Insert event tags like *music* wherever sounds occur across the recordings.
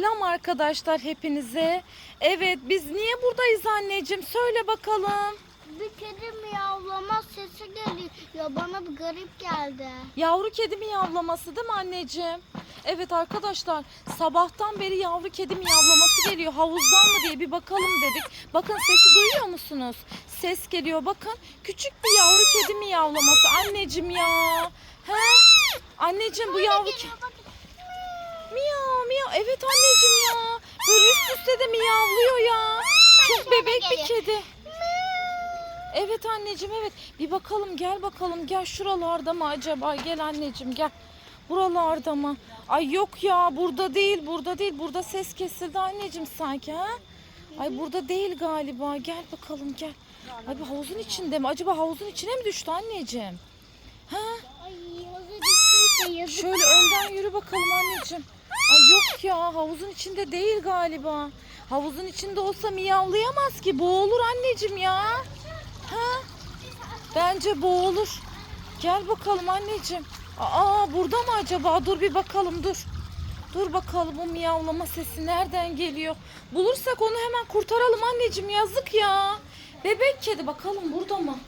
Selam arkadaşlar hepinize. Evet biz niye buradayız anneciğim? Söyle bakalım. Bir kedi miyavlama sesi geliyor. Ya bana bir garip geldi. Yavru kedi miyavlaması değil mi anneciğim? Evet arkadaşlar sabahtan beri yavru kedi miyavlaması geliyor. Havuzdan mı diye bir bakalım dedik. Bakın sesi duyuyor musunuz? Ses geliyor bakın. Küçük bir yavru kedi miyavlaması. Anneciğim ya. He? Anneciğim bu yavru kedi... Miyav miyav. Evet anneciğim ya. Böyle üst üste de miyavlıyor ya. Çok bebek bir kedi. Evet anneciğim evet. Bir bakalım gel bakalım gel şuralarda mı acaba? Gel anneciğim gel. Buralarda mı? Ay yok ya burada değil burada değil. Burada ses kesildi anneciğim sanki ha? Ay burada değil galiba. Gel bakalım gel. Ay bu havuzun içinde mi? Acaba havuzun içine mi düştü anneciğim? Ha? Şöyle önden yürü bakalım anneciğim. Ay yok ya havuzun içinde değil galiba. Havuzun içinde olsa miyavlayamaz ki. Boğulur anneciğim ya. Ha? Bence boğulur. Gel bakalım anneciğim. Aa burada mı acaba? Dur bir bakalım dur. Dur bakalım bu miyavlama sesi nereden geliyor? Bulursak onu hemen kurtaralım anneciğim yazık ya. Bebek kedi bakalım burada mı?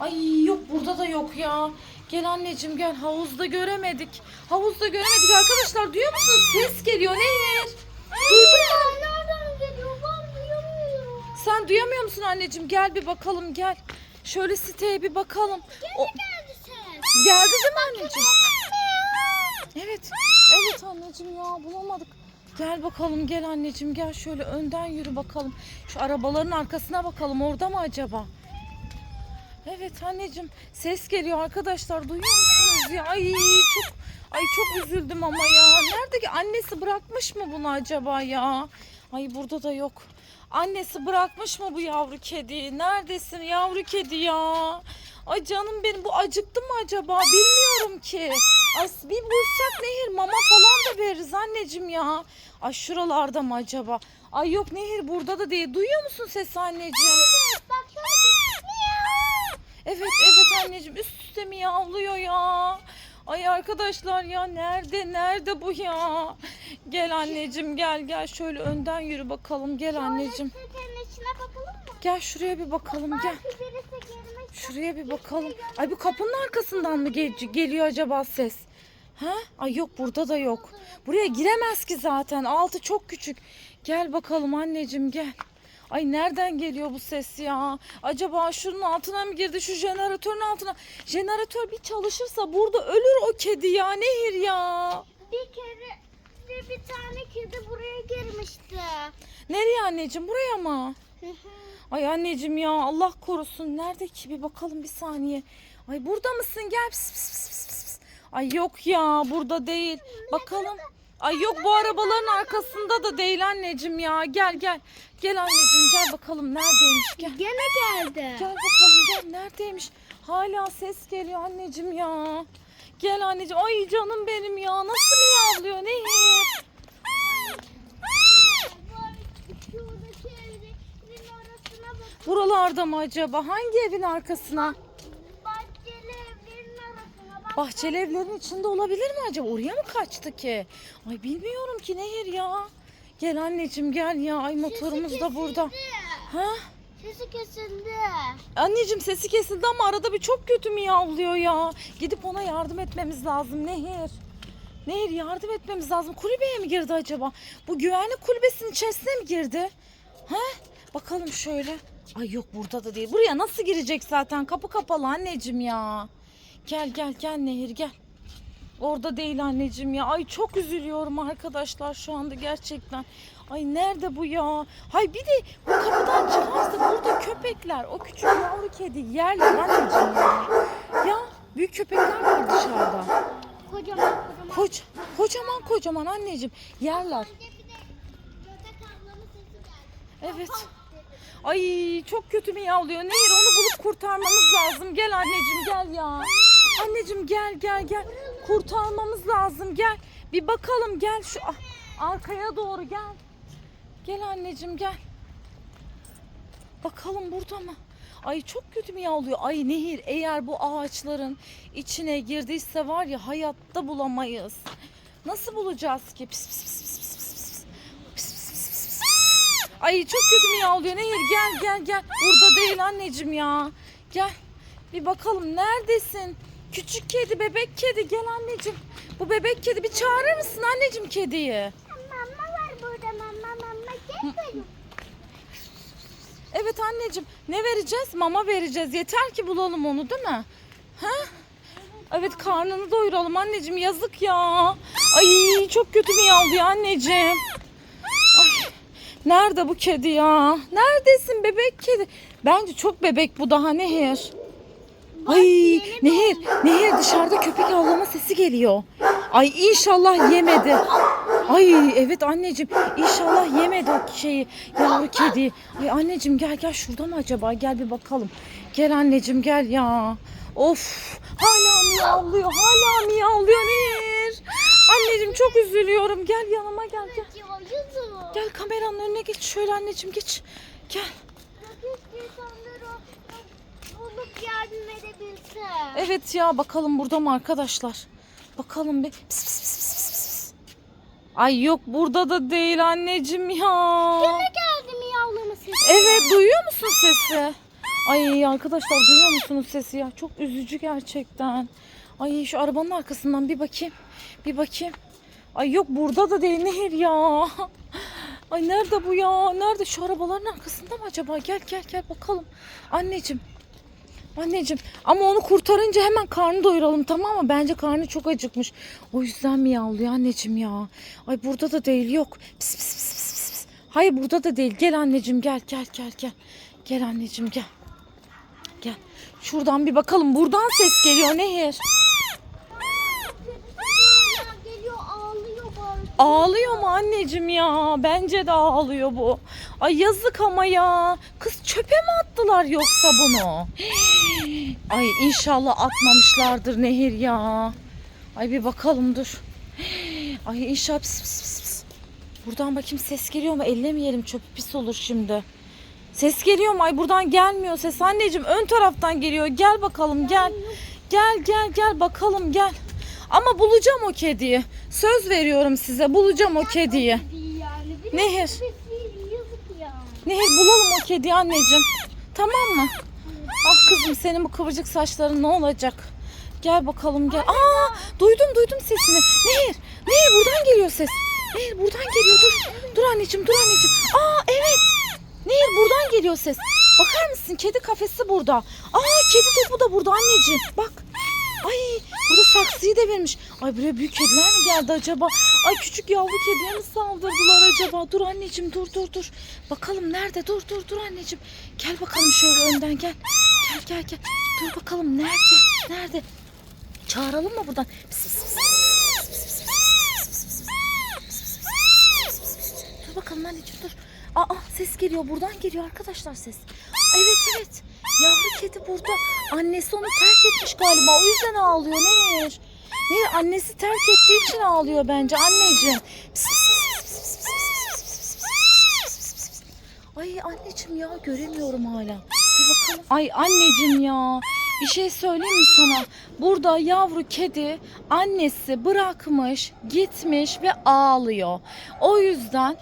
Ay yok burada da yok ya. Gel anneciğim gel havuzda göremedik. Havuzda göremedik arkadaşlar duyuyor musunuz? Ses geliyor Nehir. Duydun mu? Nereden geliyor? Ben duyamıyorum. Sen duyamıyor musun anneciğim? Gel bir bakalım gel. Şöyle siteye bir bakalım. O, Geldi ses. geldi değil mi anneciğim? Evet. Evet anneciğim ya bulamadık. Gel bakalım gel anneciğim gel şöyle önden yürü bakalım. Şu arabaların arkasına bakalım orada mı acaba? Evet anneciğim ses geliyor arkadaşlar duyuyor musunuz ya? Ay çok ay çok üzüldüm ama ya. Nerede ki annesi bırakmış mı bunu acaba ya? Ay burada da yok. Annesi bırakmış mı bu yavru kedi? Neredesin yavru kedi ya? Ay canım benim bu acıktı mı acaba? Bilmiyorum ki. Ay bir bulsak Nehir mama falan da veririz anneciğim ya. Ay şuralarda mı acaba? Ay yok Nehir burada da değil. Duyuyor musun sesi anneciğim? Bak Evet evet anneciğim üst üste mi yavlıyor ya? Ay arkadaşlar ya nerede nerede bu ya? Gel anneciğim gel gel şöyle önden yürü bakalım gel anneciğim. Sitenin içine bakalım mı? Gel şuraya bir bakalım gel. Belki birisi girmek Şuraya bir bakalım. Ay bu kapının arkasından mı gel- geliyor acaba ses? Ha? Ay yok burada da yok. Buraya giremez ki zaten. Altı çok küçük. Gel bakalım anneciğim gel. Ay nereden geliyor bu ses ya? Acaba şunun altına mı girdi? Şu jeneratörün altına. Jeneratör bir çalışırsa burada ölür o kedi ya. Nehir ya. Bir kere de bir tane kedi buraya girmişti. Nereye anneciğim? Buraya mı? Ay anneciğim ya Allah korusun. Nerede ki? Bir bakalım bir saniye. Ay burada mısın? Gel. Pıs, pıs, pıs, pıs. Ay yok ya burada değil. Bakalım. Ay yok bu arabaların arkasında da değil anneciğim ya. Gel gel. Gel anneciğim gel bakalım neredeymiş gel. Gene geldi. Gel bakalım gel neredeymiş. Hala ses geliyor anneciğim ya. Gel anneciğim. Ay canım benim ya. Nasıl miyavlıyor arasına bak. Buralarda mı acaba? Hangi evin arkasına? Bahçeli evlerin içinde olabilir mi acaba? Oraya mı kaçtı ki? Ay bilmiyorum ki Nehir ya. Gel anneciğim gel ya. Ay motorumuz da burada. Ha? Sesi kesildi. Anneciğim sesi kesildi ama arada bir çok kötü miyavlıyor ya. Gidip ona yardım etmemiz lazım Nehir. Nehir yardım etmemiz lazım. Kulübeye mi girdi acaba? Bu güvenlik kulübesinin içerisine mi girdi? Ha? Bakalım şöyle. Ay yok burada da değil. Buraya nasıl girecek zaten? Kapı kapalı anneciğim ya. Gel gel gel Nehir gel. Orada değil anneciğim ya. Ay çok üzülüyorum arkadaşlar şu anda gerçekten. Ay nerede bu ya? Hay bir de bu kapıdan çıkarsa burada köpekler, o küçük yavru kedi yerler anneciğim ya. Ya büyük köpekler var dışarıda. Kocaman kocaman. Koç, kocaman kocaman anneciğim yerler. Evet. Ay çok kötü miyavlıyor. Nehir onu bulup kurtarmamız lazım. Gel anneciğim gel ya. Anneciğim gel gel gel. Kurtarmamız lazım gel. Bir bakalım gel şu ah, arkaya doğru gel. Gel anneciğim gel. Bakalım burada mı? Ay çok kötü miyavlıyor. Ay Nehir eğer bu ağaçların içine girdiyse var ya hayatta bulamayız. Nasıl bulacağız ki? Pis pis pis pis pis pis pis. Ay çok kötü miyavlıyor. Nehir gel gel gel. Burada değil anneciğim ya. Gel. Bir bakalım neredesin? Küçük kedi, bebek kedi gel anneciğim. Bu bebek kedi bir çağırır mısın anneciğim kediyi? Mama var burada mama mama gel Evet anneciğim. Ne vereceğiz? Mama vereceğiz. Yeter ki bulalım onu değil mi? Ha? Evet karnını doyuralım anneciğim. Yazık ya. Ay çok kötü miyavlıyor anneciğim. Ay, nerede bu kedi ya? Neredesin bebek kedi? Bence çok bebek bu daha Nehir. Ay Nehir, Nehir dışarıda köpek avlama sesi geliyor. Ay inşallah yemedi. Ay evet anneciğim inşallah yemedi o şeyi yavru kedi. Ay anneciğim gel gel şurada mı acaba gel bir bakalım. Gel anneciğim gel ya. Of hala miyavlıyor hala miyavlıyor Nehir. Anneciğim çok üzülüyorum gel yanıma gel gel. Gel kameranın önüne geç şöyle anneciğim geç. Gel. Bulup yardım edebilse. Evet ya bakalım burada mı arkadaşlar? Bakalım bir. Pis, pis, pis, pis, pis. Ay yok burada da değil anneciğim ya. Ne geldi miyavlama sesi? Evet duyuyor musun sesi? Ay arkadaşlar duyuyor musunuz sesi ya? Çok üzücü gerçekten. Ay şu arabanın arkasından bir bakayım. Bir bakayım. Ay yok burada da değil Nehir ya. Ay nerede bu ya? Nerede şu arabaların arkasında mı acaba? Gel gel gel bakalım. Anneciğim. Anneciğim ama onu kurtarınca hemen karnı doyuralım tamam mı? Bence karnı çok acıkmış. O yüzden mi yavluyor anneciğim ya? Ay burada da değil yok. Pis pis pis pis pis. Hayır burada da değil. Gel anneciğim gel gel gel gel. Gel anneciğim gel. Gel. Şuradan bir bakalım. Buradan ses geliyor Nehir. Ağlıyor mu anneciğim ya? Bence de ağlıyor bu. Ay yazık ama ya. Kız çöpe mi attılar yoksa bunu? *gasps* Ay inşallah atmamışlardır Nehir ya. Ay bir bakalım dur. *gasps* Ay inşallah pis pis pis pis. Buradan bakayım ses geliyor mu? Ellemeyelim çöpü pis olur şimdi. Ses geliyor mu? Ay buradan gelmiyor ses. Anneciğim ön taraftan geliyor. Gel bakalım gel. Gel gel gel bakalım gel. Ama bulacağım o kediyi. Söz veriyorum size bulacağım o kediyi. Yani. Nehir. Nehir bulalım o kediyi anneciğim. Tamam mı? Ah kızım senin bu kıvırcık saçların ne olacak? Gel bakalım gel. Aa duydum duydum sesini. Nehir. Nehir buradan geliyor ses. Nehir buradan geliyor dur. Dur anneciğim dur anneciğim. Aa evet. Nehir buradan geliyor ses. Bakar mısın kedi kafesi burada. Aa kedi topu da burada anneciğim. Bak. Ay burada saksıyı devirmiş. Ay buraya büyük kediler mi geldi acaba? Ay küçük yavru kediye mi saldırdılar acaba? Dur anneciğim dur dur dur. Bakalım nerede? Dur dur dur anneciğim. Gel bakalım şöyle önden gel. Gel gel gel. Dur bakalım nerede? Nerede? Çağıralım mı buradan? Pis, pis, pis. Dur bakalım anneciğim dur. Aa ses geliyor buradan geliyor arkadaşlar ses. Evet evet. Yavru kedi burada. Annesi onu terk etmiş galiba. O yüzden ağlıyor Nehir. Nehir annesi terk ettiği için ağlıyor bence anneciğim. Ay anneciğim ya göremiyorum hala. Bir bakalım. Ay anneciğim ya. Bir şey söyleyeyim mi sana? Burada yavru kedi annesi bırakmış, gitmiş ve ağlıyor. O yüzden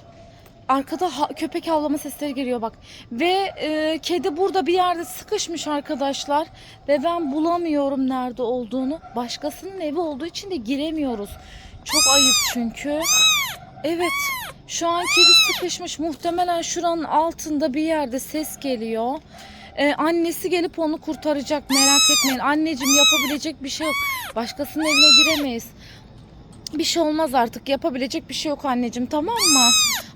arkada ha- köpek havlama sesleri geliyor bak. Ve e, kedi burada bir yerde sıkışmış arkadaşlar. Ve ben bulamıyorum nerede olduğunu. Başkasının evi olduğu için de giremiyoruz. Çok ayıp çünkü. Evet. Şu an kedi sıkışmış. Muhtemelen şuranın altında bir yerde ses geliyor. Ee, annesi gelip onu kurtaracak. Merak etmeyin. Anneciğim yapabilecek bir şey yok. Başkasının evine giremeyiz. Bir şey olmaz artık. Yapabilecek bir şey yok anneciğim. Tamam mı?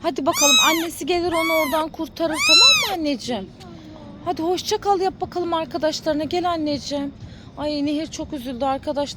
Hadi bakalım. Annesi gelir onu oradan kurtarır. Tamam mı anneciğim? Hadi hoşça kal yap bakalım arkadaşlarına. Gel anneciğim. Ay Nehir çok üzüldü arkadaşlar.